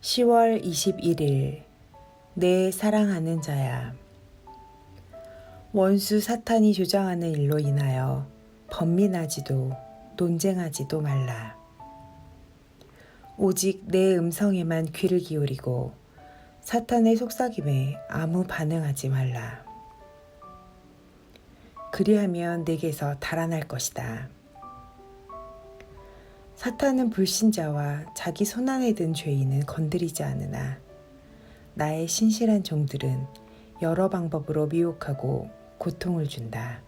10월 21일 내 사랑하는 자야 원수 사탄이 조장하는 일로 인하여 번민하지도 논쟁하지도 말라. 오직 내 음성에만 귀를 기울이고 사탄의 속삭임에 아무 반응하지 말라. 그리하면 내게서 달아날 것이다. 사탄은 불신자와 자기 손안에 든 죄인은 건드리지 않으나 나의 신실한 종들은 여러 방법으로 미혹하고 고통을 준다.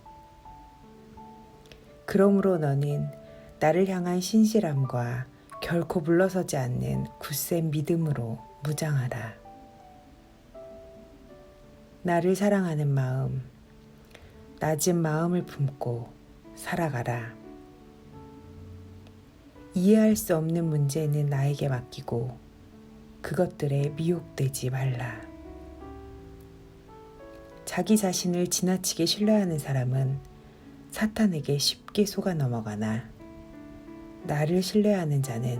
그러므로 너는 나를 향한 신실함과 결코 물러서지 않는 굳센 믿음으로 무장하라. 나를 사랑하는 마음, 낮은 마음을 품고 살아가라. 이해할 수 없는 문제는 나에게 맡기고 그것들에 미혹되지 말라. 자기 자신을 지나치게 신뢰하는 사람은 사탄에게 쉽게 속아 넘어가나 나를 신뢰하는 자는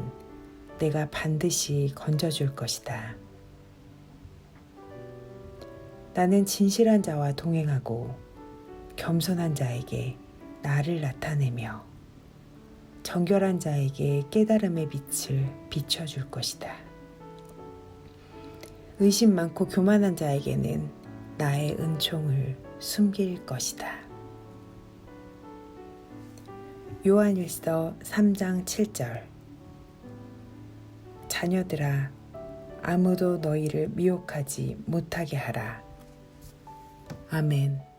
내가 반드시 건져줄 것이다. 나는 진실한 자와 동행하고 겸손한 자에게 나를 나타내며 정결한 자에게 깨달음의 빛을 비춰줄 것이다. 의심 많고 교만한 자에게는 나의 은총을 숨길 것이다. 요한일서 3장 7절 자녀들아 아무도 너희를 미혹하지 못하게 하라. 아멘.